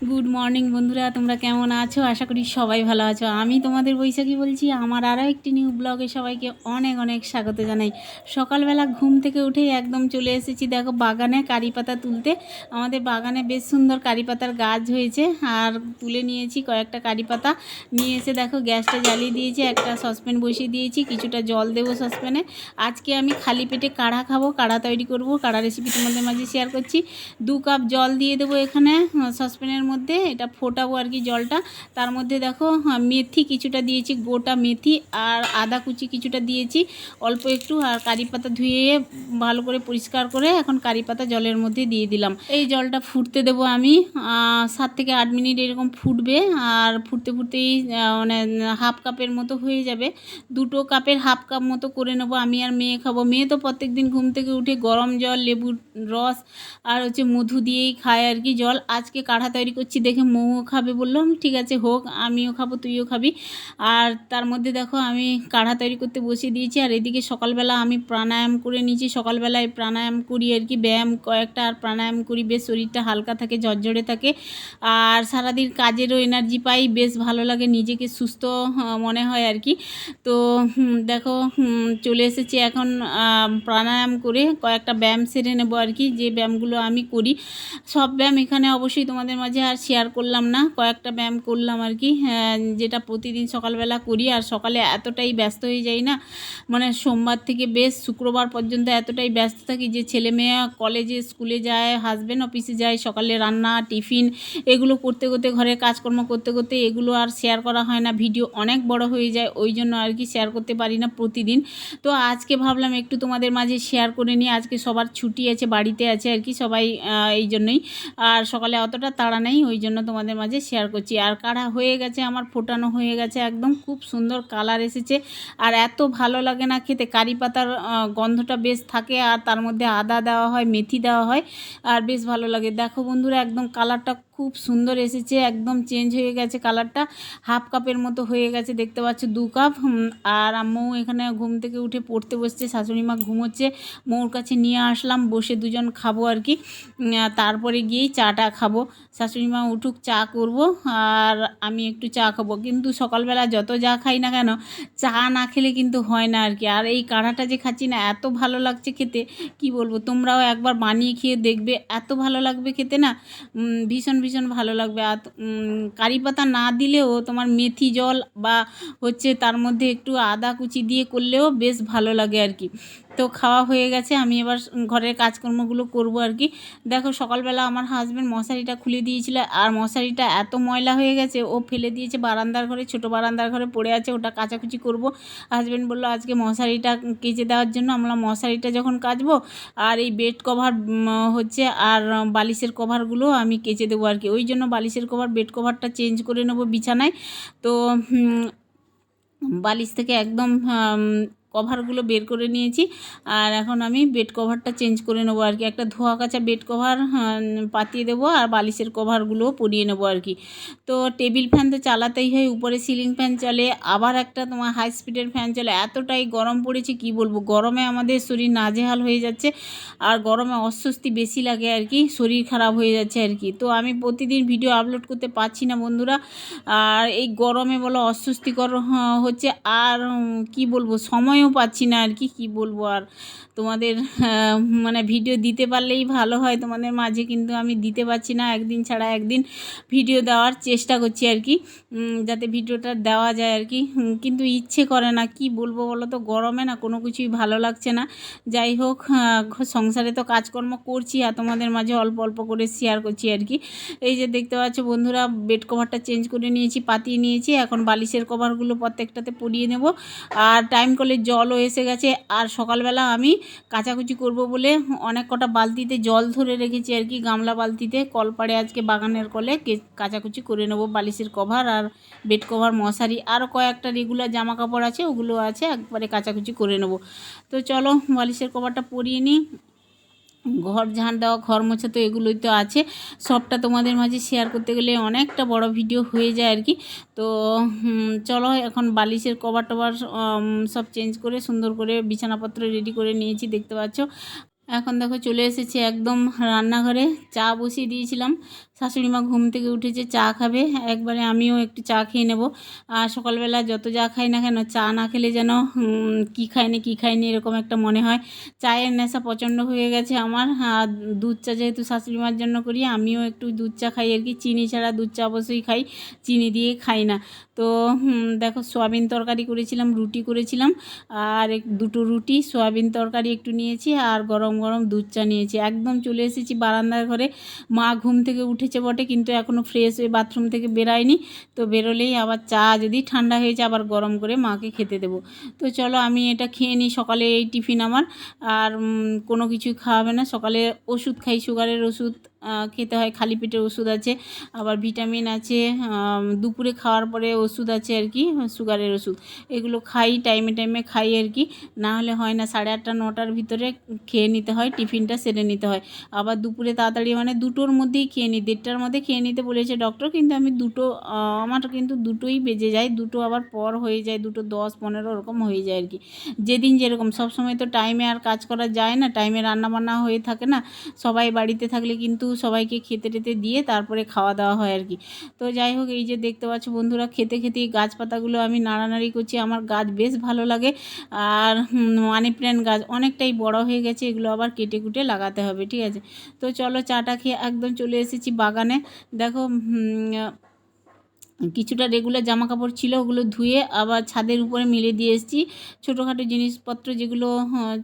Good morning বন্ধুরা, তোমরা কেমন আছো? আশা করি সবাই ভালো আছো। আমি তোমাদের বৈশাখী বলছি, আমার আরও একটি নিউ ব্লগে সবাইকে অনেক অনেক স্বাগত জানাই। সকালবেলা ঘুম থেকে উঠেই একদম চলে এসেছি, দেখো, বাগানে কারি পাতা তুলতে। আমাদের বাগানে বেশ সুন্দর কারি পাতার গাছ হয়েছে, আর তুলে নিয়েছি কয়েকটা কারি পাতা। নিয়ে এসে, দেখো, গ্যাসটা জ্বালিয়ে দিয়েছি, একটা সসপ্যান বসিয়ে দিয়েছি, কিছুটা জল দেবো সসপ্যানে। আজকে আমি খালি পেটে কাড়া খাব, কাড়া তৈরি করব, কাড়া রেসিপি তোমাদের মাঝে শেয়ার করছি। দু কাপ জল দিয়ে দেবো এখানে, সসপ্যানের মধ্যে এটা ফোটাবো আর কি জলটা। তার মধ্যে দেখো হ্যাঁ, মেথি কিছুটা দিয়েছি গোটা মেথি আর আদা কুচি কিছুটা দিয়েছি। অল্প একটু আর কারি পাতা ধুয়ে ভালো করে পরিষ্কার করে এখন কারি পাতা জলের মধ্যে দিয়ে দিলাম। এই জলটা ফুটতে দেবো আমি সাত থেকে আট মিনিট এরকম ফুটবে আর ফুটতে ফুটতেই মানে হাফ কাপের মতো হয়ে যাবে। দুটো কাপের হাফ কাপ মতো করে নেব আমি আর মেয়ে খাব। মেয়ে তো প্রত্যেক দিন ঘুম থেকে উঠে গরম জল লেবুর রস আর হচ্ছে মধু দিয়েই খায় আর কি জল। আজকে কাঢ়া তৈরি করছি, দেখে মৌ খাবে। বললাম, ঠিক আছে, হোক, আমিও খাব, তুইও খাবি। আর তার মধ্যে দেখো, আমি কাঢ়া তৈরি করতে বসিয়ে দিয়েছি। আর এদিকে সকালবেলা আমি প্রাণায়াম করে নিয়েছি। সকালবেলায় প্রাণায়াম করি আর কি, ব্যায়াম কয়েকটা, আর প্রাণায়াম করি, বেশ শরীরটা হালকা থাকে, ঝরঝরে থাকে। আর সারাদিন কাজেরও এনার্জি পাই, বেশ ভালো লাগে, নিজেকে সুস্থ মনে হয় আর কি। তো দেখো চলে এসেছি এখন প্রাণায়াম করে কয়েকটা ব্যায়াম সেরে নেব আর কি। যে ব্যায়ামগুলো আমি করি, সব ব্যায়াম এখানে অবশ্যই তোমাদের মাঝে আর শেয়ার করলাম না কয়েকটা ব্যায়াম করলাম আর কি। হ্যাঁ, যেটা প্রতিদিন সকালবেলা করি আর সকালে এতটাই ব্যস্ত হয়ে যাই না। মানে সোমবার থেকে বেশ শুক্রবার পর্যন্ত এতটাই ব্যস্ত থাকি যে ছেলে মেয়ে কলেজে স্কুলে যায় হাজব্যান্ড অফিসে যায় সকালে রান্না টিফিন এগুলো করতে করতে ঘরের কাজকর্ম করতে করতে এগুলো আর শেয়ার করা হয় না। ভিডিও অনেক বড় হয়ে যায় ওই জন্য আর কি শেয়ার করতে পারি না প্রতিদিন। তো আজকে ভাবলাম একটু তোমাদের মাঝে শেয়ার করে নিই। আজকে সবার ছুটি আছে বাড়িতে আছে আর কি সবাই এই জন্যই। আর সকালে অতটা তাড়া নেই ওই জন্য তোমাদের মাঝে শেয়ার করছি। আর কাঢ়া হয়ে গেছে, আমার ফোটানো হয়ে গেছে, একদম খুব সুন্দর কালার এসেছে। আর এত ভালো লাগে না খেতে, কারি পাতার গন্ধটা বেশ থাকে, আর তার মধ্যে আদা দেওয়া হয়, মেথি দেওয়া হয়, আর বেশ ভালো লাগে। দেখো বন্ধুরা, একদম কালারটা খুব সুন্দর এসেছে, একদম চেঞ্জ হয়ে গেছে কালারটা হাফ কাপের মতো হয়ে গেছে, দেখতে পাচ্ছ দু কাপ আর আম্মু এখানে ঘুম থেকে উঠে পড়তে বসছে, শাশুড়ি মা ঘুমোচ্ছে। মৌর কাছে নিয়ে আসলাম, বসে দুজন খাব আর কি। তারপরে গিয়েই চাটা খাব। শাশুড়ি মা উঠুক, চা করব, আর আমি একটু চা খাব। কিন্তু সকালবেলা যত যা খাই না কেন, চা না খেলে কিন্তু হয় না আর কি। আর এই কাঢ়াটা যে খাচ্ছি না, এত ভালো লাগছে খেতে। কি বলব, তোমরাও একবার বানিয়ে খেয়ে দেখবে, এত ভালো লাগবে খেতে না। ভীষণ ভীষণ ভালো লাগবে। আর কারি পাতা না দিলেও তোমার মেথি জল বা হচ্ছে তার মধ্যে একটু আদা কুচি দিয়ে করলেও বেশ ভালো লাগে আর কি। তো খাওয়া হয়ে গেছে, আমি এবার ঘরের কাজকর্মগুলো করব আর কি। দেখো সকালবেলা আমার হাজব্যান্ড মশারিটা খুলে দিয়েছিল, আর মশারিটা এত ময়লা হয়ে গেছে, ও ফেলে দিয়েছে বারান্দার ঘরে, ছোটো বারান্দার ঘরে পড়ে আছে, ওটা কাচাকুচি করব। হাজব্যান্ড বলল, আজকে মশারিটা কেচে দেওয়ার জন্য আমরা মশারিটা যখন কাচবো, আর এই বেড কভার হচ্ছে, আর বালিশের কভারগুলো আমি কেচে দেবো আর কি। ওই জন্য বালিশের কভার বেড কভারটা চেঞ্জ করে নেব বিছানায়। তো বালিশ থেকে একদম কভারগুলো বের করে নিয়েছি। আর এখন আমি বেড কভারটা চেঞ্জ করে নেব আর কি। একটা ধোয়া কাচা বেড কভার পাতিয়ে দেবো আর বালিশের কভারগুলোও পরিয়ে নেব আর কি। তো টেবিল ফ্যান তো চালাতেই হয়, উপরে সিলিং ফ্যান চলে, আবার একটা তোমার হাই স্পিডের ফ্যান চলে। এতটাই গরম পড়েছে, কি বলব? গরমে আমাদের শরীর নাজেহাল হয়ে যাচ্ছে আর গরমে অস্বস্তি বেশি লাগে আর কি, শরীর খারাপ হয়ে যাচ্ছে আর কি। তো আমি প্রতিদিন ভিডিও আপলোড করতে পারছি না বন্ধুরা। আর এই গরমে বলো অস্বস্তিকর হচ্ছে। আর কি বলব? সময়ও পাচ্ছি না আর কি কি বলব আর। তোমাদের মানে ভিডিও দিতে পারলেই ভালো হয়, তোমাদের মাঝে কিন্তু আমি দিতে পারছি না, একদিন ছাড়া একদিন ভিডিও দেওয়ার চেষ্টা করছি আর কি যাতে ভিডিওটা দেওয়া যায় আর কি। কিন্তু ইচ্ছে করে না, কি বলব বলো তো, গরমে না কোনো কিছুই ভালো লাগছে না। যাই হোক সংসারে তো কাজকর্ম করছি আর তোমাদের মাঝে অল্প অল্প করে শেয়ার করছি আর কি। এই যে দেখতে পাচ্ছ বন্ধুরা বেড কভারটা চেঞ্জ করে নিয়েছি, পাতিয়ে নিয়েছি, এখন বালিশের কভারগুলো প্রত্যেকটাতে পরিয়ে নেব। আর টাইম কলের জলও এসে গেছে। আর সকালবেলা আমি কাচাকুচি করব বলে অনেক কটা বালতিতে জল ধরে রেখেছি আর কি গামলা বালতিতে। কলপাড়ে আজকে বাগানের কলে কাচাকুচি করে নেব বালিশের কভার আর বেড কভার, মশারি আরও কয়েকটা রেগুলার জামা কাপড় আছে, ওগুলো আছে, একবারে কাচাকুচি করে নেব। তো চলো বালিশের কভারটা পরিয়ে নিই। ঘর ঝাঁট দেওয়া, ঘর মোছা তো এগুলোই তো আছে। সবটা তোমাদের মাঝে শেয়ার করতে গেলে অনেকটা বড় ভিডিও হয়ে যায় আর কি। তো চলো এখন বালিশের কভার টভার সব চেঞ্জ করে সুন্দর করে বিছানাপত্র রেডি করে নিয়েছি, দেখতে পাচ্ছ। এখন দেখো চলে এসেছি একদম রান্নাঘরে, চা বসিয়ে দিয়েছিলাম। শাশুড়ি মা ঘুম থেকে উঠেছে চা খাবে, একবারে আমিও একটু চা খেয়ে নেব। আর সকালবেলা যত যা খাই না কেন, চা না খেলে যেন কি খাইনি কি খাইনি এরকম একটা মনে হয়। চায়ের নেশা প্রচণ্ড হয়ে গেছে আমার। আর দুধ চা যেহেতু শাশুড়ি মার জন্য করি, আমিও একটু দুধ চা খাই আর কি। চিনি ছাড়া দুধ চা অবশ্যই খাই, চিনি দিয়ে খাই না। তো দেখো সোয়াবিন তরকারি করেছিলাম, রুটি করেছিলাম। আর দুটো রুটি, সোয়াবিন তরকারি একটু নিয়েছি আর গরম গরম দুধ চা নিয়েছি। একদম চলে এসেছি বারান্দার ঘরে। মা ঘুম থেকে উঠেছে বটে, কিন্তু এখনও ফ্রেশ হয়ে বাথরুম থেকে বেরায়নি। তো বেরোলেই আবার চা যদি ঠান্ডা হয়েছে আবার গরম করে মাকে খেতে দেবো। তো চলো আমি এটা খেয়ে নিই, সকালে এই টিফিন আমার। আর কোনো কিছু খাওয়াবে না। সকালে ওষুধ খাই সুগারের ওষুধ খেতে হয়, খালি পেটের ওষুধ আছে, আবার ভিটামিন আছে দুপুরে খাওয়ার পরে ওষুধ আছে আর কি, সুগারের ওষুধ। এগুলো খাই, টাইমে টাইমে খাই আর কি, না হলে হয় না, সাড়ে আটটা, নটার ভিতরে খেয়ে নিতে হয়, টিফিনটা সেরে নিতে হয়। আবার দুপুরে তাড়াতাড়ি মানে দুটোর মধ্যেই খেয়ে নিই দেড়টার মধ্যে খেয়ে নিতে বলেছে ডক্টর কিন্তু আমি দুটো আমার কিন্তু দুটোই বেজে যায়, দুটো আবার পর হয়ে যায়, দুটো দশ, পনেরো ওরকম হয়ে যায় আর কি। যেদিন যেরকম সব সময় তো টাইমে আর কাজ করা যায় না টাইমে রান্না বান্না হয়ে থাকে না, সবাই বাড়িতে থাকলে কিন্তু সবাইকে খেতে টেতে দিয়ে তারপরে খাওয়া দাওয়া হয় আর কি। তো যাই হোক, এই যে দেখতে পাচ্ছ বন্ধুরা, খেতে খেতে এই গাছপাতাগুলো আমি নাড়ানাড়ি করছি। আমার গাছ বেশ ভালো লাগে। আর মানি প্ল্যান্ট গাছ অনেকটাই বড় হয়ে গেছে, এগুলো আবার কেটে কুটে লাগাতে হবে, ঠিক আছে? তো চলো চাটা খেয়ে একদম চলে এসেছি বাগানে। দেখো কিছুটা রেগুলার জামা কাপড় ছিল, ওগুলো ধুয়ে আবার ছাদের উপরে মিলে দিয়ে এসেছি। ছোটোখাটো জিনিসপত্র যেগুলো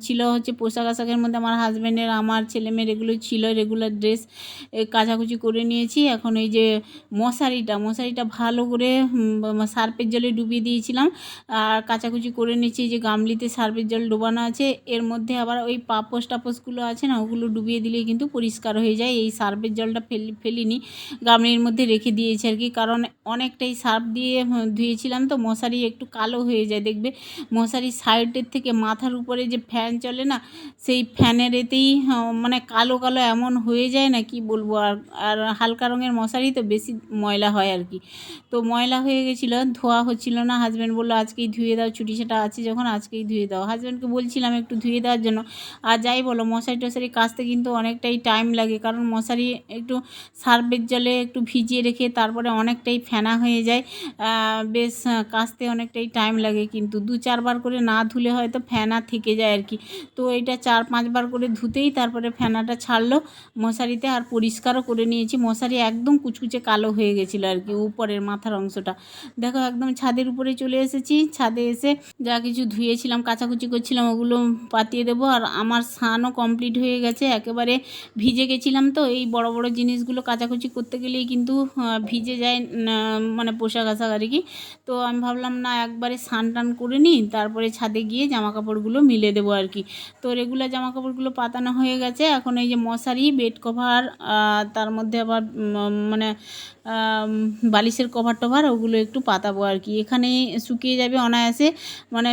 ছিল হচ্ছে পোশাক আশাকের মধ্যে আমার হাজব্যান্ডের আমার ছেলে মেয়ের এগুলো ছিল রেগুলার ড্রেস কাচাকুচি করে নিয়েছি। এখন এই যে মশারিটা মশারিটা ভালো করে সার্পের জলে ডুবিয়ে দিয়েছিলাম। আর কাচাকুচি করে নিয়েছি যে গামলিতে সার্পের জল ডোবানো আছে। এর মধ্যে আবার ওই পাপোস টাপোসগুলো আছে না, ওগুলো ডুবিয়ে দিলে কিন্তু পরিষ্কার হয়ে যায়। এই সার্পের জলটা ফেলি, ফেলিনি, গামলির মধ্যে রেখে দিয়েছি আর কি। কারণ অনেকটাই সার্ফ দিয়ে ধুয়েছিলাম তো, মশারি একটু কালো হয়ে যায়, দেখবে? মশারির সাইডের থেকে মাথার উপরে যে ফ্যান চলে না, সেই ফ্যানের এতেই মানে কালো কালো এমন হয়ে যায় না, কি বলব? আর আর হালকা রঙের মশারি তো বেশি ময়লা হয় আর কি। তো ময়লা হয়ে গেছিল, ধোয়া হচ্ছিল না হাজব্যান্ড বলল, আজকেই ধুয়ে দাও ছুটি সেটা আছে যখন, আজকেই ধুয়ে দাও। হাজব্যান্ডকে বলছিলাম একটু ধুয়ে দেওয়ার জন্য। আর যাই বলো, মশারি টশারি কাচতে কিন্তু অনেকটাই টাইম লাগে, কারণ মশারি একটু সার্ফের জলে একটু ভিজিয়ে রেখে, তারপরে অনেকটাই ফেনা হয়ে যায়। বেশ কাচতে অনেকটাই টাইম লাগে কিন্তু দু চারবার করে না ধুলে হয়তো ফেনা থেকে যায় আর কি। তো এটা চার পাঁচবার করে ধুতেই তারপরে ফেনাটা ছাড়লো, মশারিতে আর পরিষ্কারও করে নিয়েছি। মশারি একদম কুচকুচে কালো হয়ে গেছিল আর কি উপরের মাথার অংশটা। দেখো একদম ছাদের উপরে চলে এসেছি। ছাদে এসে যা কিছু ধুয়েছিলাম, কাচাকুচি করছিলাম ওগুলো পাতিয়ে দেবো। আর আমার স্নানও কমপ্লিট হয়ে গেছে। একেবারে ভিজে গেছিলাম তো। এই বড় বড় জিনিসগুলো কাচাকুচি করতে গেলেই কিন্তু ভিজে যায় মানে পোশাক আশাক আর কি। তো আমি ভাবলাম, না, একবারে স্নান টান করে নিই, তারপরে ছাদে গিয়ে জামা কাপড়গুলো মিলে দেবো আর কি। তো রেগুলার জামা কাপড়গুলো পাতানো হয়ে গেছে। এখন এই যে মশারি বেড কভার তার মধ্যে আবার মানে বালিশের কভার টভার, ওগুলো একটু পাতাবো আর কি। এখানে শুকিয়ে যাবে অনায়াসে। মানে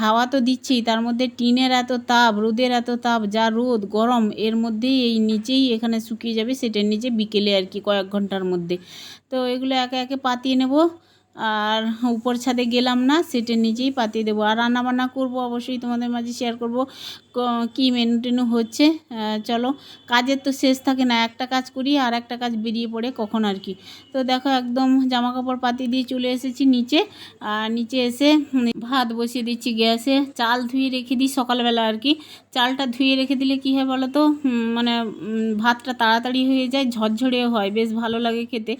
হাওয়া তো দিচ্ছেই, তার মধ্যে টিনের এত তাপ, রোদের এত তাপ, যা রোদ, গরম, এর মধ্যেই এই নিচেই এখানে শুকিয়ে যাবে, সেটার নিচে বিকেলে আর কি, কয়েক ঘণ্টার মধ্যে। তো এগুলো একে একে পাতিয়ে নেব। আর উপর ছাদে গেলাম না সেটের নিচেই পাতিয়ে দেবো। আর রান্না বান্না করব অবশ্যই তোমাদের মাঝে শেয়ার করব, কী মেনু টেনু হচ্ছে। চলো, কাজের তো শেষ থাকে না, একটা কাজ করি আর একটা কাজ বেরিয়ে পড়ে কখন আর কি। তো দেখো একদম জামা কাপড় পাতি দিয়ে চলে এসেছি নিচে। আর নিচে এসে ভাত বসিয়ে দিচ্ছি গ্যাসে, চাল ধুয়ে রেখে দিই সকালবেলা আর কি। চালটা ধুয়ে রেখে দিলে কী হয় বলো তো? মানে ভাতটা তাড়াতাড়ি হয়ে যায় ঝরঝরে হয়, বেশ ভালো লাগে খেতে।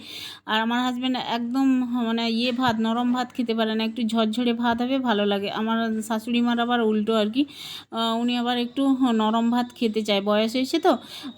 আর আমার হাজব্যান্ড একদম মানে ইয়ে ভাত, নরম ভাত খেতে পারে না, একটু ঝরঝরে ভাত হবে, ভালো লাগে। আমার শাশুড়ি মার আবার উল্টো আর কি। উনি আবার একটু নরম ভাত খেতে চায়, বয়স হয়েছে তো।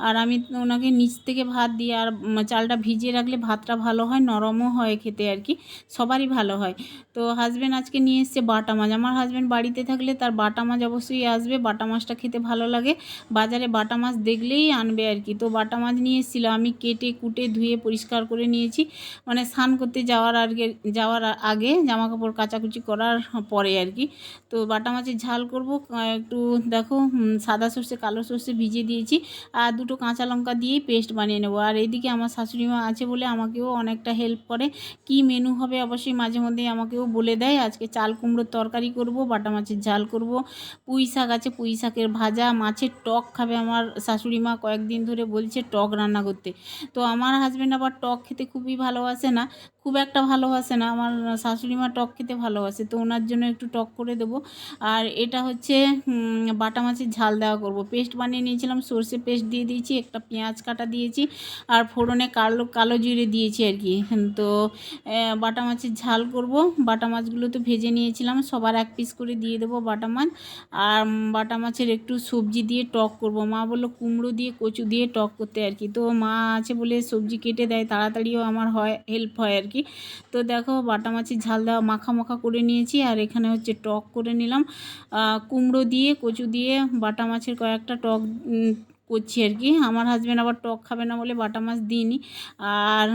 আর আমি ওনাকে নিচ থেকে ভাত দিই আর চালটা ভিজিয়ে রাখলে ভাতটা ভালো হয়, নরমও হয় খেতে আর কি, সবারই ভালো হয়। তো হাজব্যান্ড আজকে নিয়ে এসছে বাটা মাছ। আমার হাজব্যান্ড বাড়িতে থাকলে তার বাটা মাছ অবশ্যই আসবে, বাটা মাছটা খেতে ভালো লাগে। বাজারে বাটা মাছ দেখলেই আনবে আর কি। তো বাটা মাছ নিয়ে এসেছিল, আমি কেটে কুটে ধুয়ে পরিষ্কার করে নিয়েছি। মানে স্নান করতে যাওয়ার আগে যাওয়ার আগে জামা কাপড় কাচাকুচি করার পরে আর কি। তো বাটা মাছের ঝাল করব, একটু দেখো সাদা সর্ষে, কালো সর্ষে ভিজিয়ে দিয়েছি। আর দুটো কাঁচা লঙ্কা দিয়েই পেস্ট বানিয়ে নেব। আর এইদিকে আমার শাশুড়ি মা আছে বলে আমাকেও অনেকটা হেল্প করে। কি মেনু হবে অবশ্যই মাঝে মধ্যেই আমাকেও বলে দেয়। আজকে চাল কুমড়োর তরকারি করব, বাটা মাছের ঝাল করব। পুঁই শাক আছে, পুঁই শাকের ভাজা মাছের টক খাবে আমার শাশুড়ি মা কয়েকদিন ধরে বলছে টক রান্না করতে। তো আমার হাজব্যান্ড আবার টক খেতে খুবই ভালোবাসে না। খুব একটা ভালোবাসে না, আমার শাশুড়ি মা টক খেতে ভালোবাসে, তো ওনার জন্য একটু টক করে দেবো। আর এটা হচ্ছে বাটা মাছের ঝাল দেওয়া করব। পেস্ট বানিয়ে নিয়েছিলাম, সর্ষে পেস্ট দিয়ে দিয়েছি, একটা পেঁয়াজ কাটা দিয়েছি, আর ফোড়নে কালো কালো জিরে দিয়েছি আর কি। তো বাটা মাছের ঝাল করব। বাটা মাছগুলো তো ভেজে নিয়েছিলাম, সবার এক পিস করে দিয়ে দেবো বাটা মাছ। আর বাটা মাছের একটু সবজি দিয়ে টক করব। মা বলল কুমড়ো দিয়ে, কচু দিয়ে টক করতে আর কি। তো মা আছে বলে সবজি কেটে দেয়, তাড়াতাড়িও আমার হয়, হেল্প হয় আর কি। তো দেখো বাটা মাছের ঝাল দেওয়া মাখা মাখা করে নিয়েছি আর এখানে হচ্ছে টক করে নিলাম। কুমড়ো দিয়ে, কচু দিয়ে বাটা মাছের কয়েকটা টক করছি আর কি। আমার হাজব্যান্ড আবার টক খাবে না বলে বাটা মাছ দিইনি। আর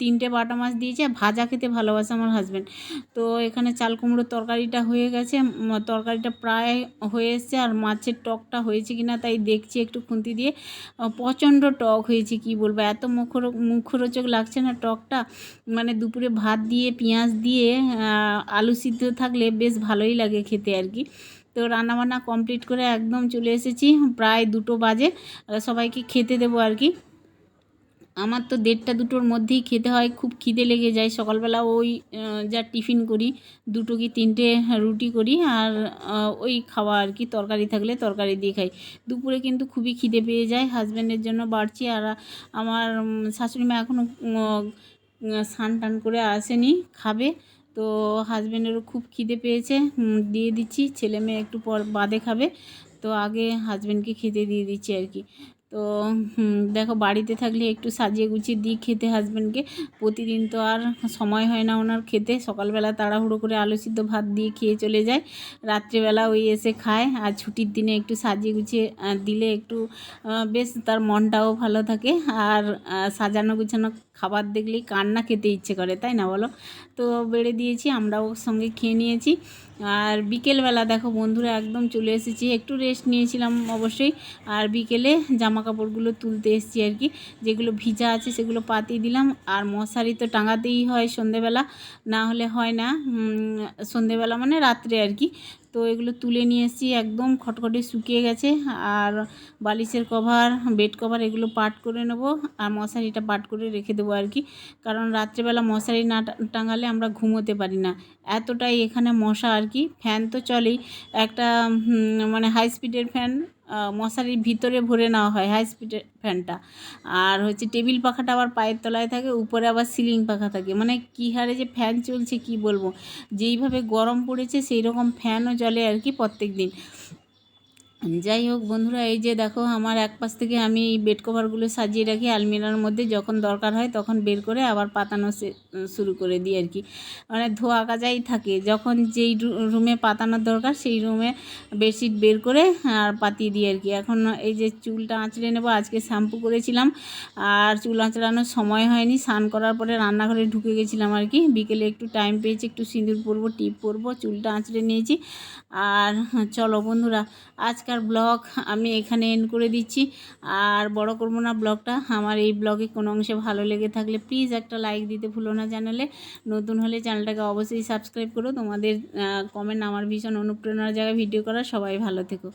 তিনটে বাটা মাছ দিয়েছি আর ভাজা খেতে ভালোবাসে আমার হাজব্যান্ড তো এখানে চাল কুমড়োর তরকারিটা হয়ে গেছে। তরকারিটা প্রায় হয়ে এসছে আর মাছের টকটা হয়েছে কি না তাই দেখছি একটু খুন্তি দিয়ে। প্রচণ্ড টক হয়েছে কি বলব? এত মুখরো, মুখরোচক লাগছে না টকটা। মানে দুপুরে ভাত দিয়ে, পেঁয়াজ দিয়ে আলু সিদ্ধ থাকলে বেশ ভালোই লাগে খেতে আর কি। তো রান্নাবান্না কমপ্লিট করে একদম চলে এসেছি, প্রায় দুটো বাজে সবাইকে খেতে দেবো আর কি। আমার তো দেড়টা দুটোর মধ্যেই খেতে হয়, খুব খিদে লেগে যায়। সকালবেলা ওই যা টিফিন করি, দুটো কি তিনটে রুটি করি আর ওই খাওয়া আর কি, তরকারি থাকলে তরকারি দিয়ে খাই। দুপুরে কিন্তু খুবই খিদে পেয়ে যায় হাজব্যান্ডের জন্য বাড়ছি আর, আমার শাশুড়ি মা এখনও স্নান টান করে আসেনি, খাবে। তো হাজব্যান্ডেরও খুব খিদে পেয়েছে। দিয়ে দিচ্ছি। ছেলে মেয়ে একটু পর বাদে খাবে। তো আগে হাজব্যান্ডকে খেতে দিয়ে দিচ্ছি আর কি। তো দেখো বাড়িতে থাকলে একটু সাজিয়ে গুছিয়ে দিই খেতে হাজব্যান্ডকে প্রতিদিন তো আর সময় হয় না ওনার খেতে। সকালবেলা তাড়াহুড়ো করে আলু সিদ্ধ ভাত দিয়ে খেয়ে চলে যায়। রাত্রিবেলা ওই এসে খায়। আর ছুটির দিনে একটু সাজিয়ে গুছিয়ে দিলে একটু বেশ তার মনটাও ভালো থাকে। আর সাজানো গুছানো খাবার দেখলেই কান্না খেতে ইচ্ছে করে, তাই না বলো? তো বেড়ে দিয়েছি, আমরাও সঙ্গে খেয়ে নিয়েছি। আর বিকেলবেলা দেখো বন্ধুরা একদম চলে এসেছি। একটু রেস্ট নিয়েছিলাম অবশ্যই। আর বিকেলে জামা কাপড়গুলো তুলতে এসেছি আর কি। যেগুলো ভিজা আছে সেগুলো পাতিয়ে দিলাম। আর মশারি তো টাঙাতেই হয় সন্ধেবেলা। না হলে হয় না। সন্ধেবেলা মানে রাত্রে আর কি। তো এগুলো তুলে নিয়ে এসেছি, একদম খটখটে শুকিয়ে গেছে। আর বালিশের কভার, বেড কভার এগুলো পাট করে নেব আর মশারিটা পাট করে রেখে দেবো আর কি। কারণ রাত্রেবেলা মশারি না টাঙালে আমরা ঘুমোতে পারি না। এতটাই এখানে মশা আর কি, ফ্যান তো চলেই। একটা মানে হাই স্পিডের ফ্যান মশারির ভিতরে ভরে নেওয়া হয় হাই স্পিডের ফ্যানটা আর হচ্ছে টেবিল পাখাটা আবার পায়ের তলায় থাকে, উপরে আবার সিলিং পাখা থাকে। মানে কী হারে যে ফ্যান চলছে কি বলব? যেইভাবে গরম পড়েছে সেই রকম ফ্যানও চলে আর কি প্রত্যেক দিন যাই হোক বন্ধুরা, এই যে দেখো আমার এক পাশ থেকে আমি বেড কভারগুলো সাজিয়ে রাখি আলমিরার মধ্যে। যখন দরকার হয় তখন বের করে আবার পাতানো শুরু করে দিই আর কি। মানে ধোয়া কাজাই থাকে। যখন যেই রুমে পাতানোর দরকার সেই রুমে বেডশিট বের করে আর পাতিয়ে দিই আর কি। এখন এই যে চুলটা আঁচড়ে নেব, আজকে শ্যাম্পু করেছিলাম আর চুল আঁচড়ানোর সময় হয়নি। স্নান করার পরে রান্নাঘরে ঢুকে গেছিলাম আর কি। বিকেলে একটু টাইম পেয়েছি, একটু সিঁদুর পরবো, টিপ পরবো, চুলটা আঁচড়ে নিয়েছি। আর চলো বন্ধুরা আজকার ব্লগ আমি এখানে এন্ড করে দিচ্ছি। আর বড় করব না ব্লগটা। আমার এই ব্লগে কোনো অংশে ভালো লেগে থাকলে প্লিজ একটা লাইক দিতে ভুলো না চ্যানেলে। নতুন হলে চ্যানেলটাকে অবশ্যই সাবস্ক্রাইব করো। তোমাদের কমেন্ট আমার ভীষণ অনুপ্রেরণার জায়গায় ভিডিও করা। সবাই ভালো থেকো।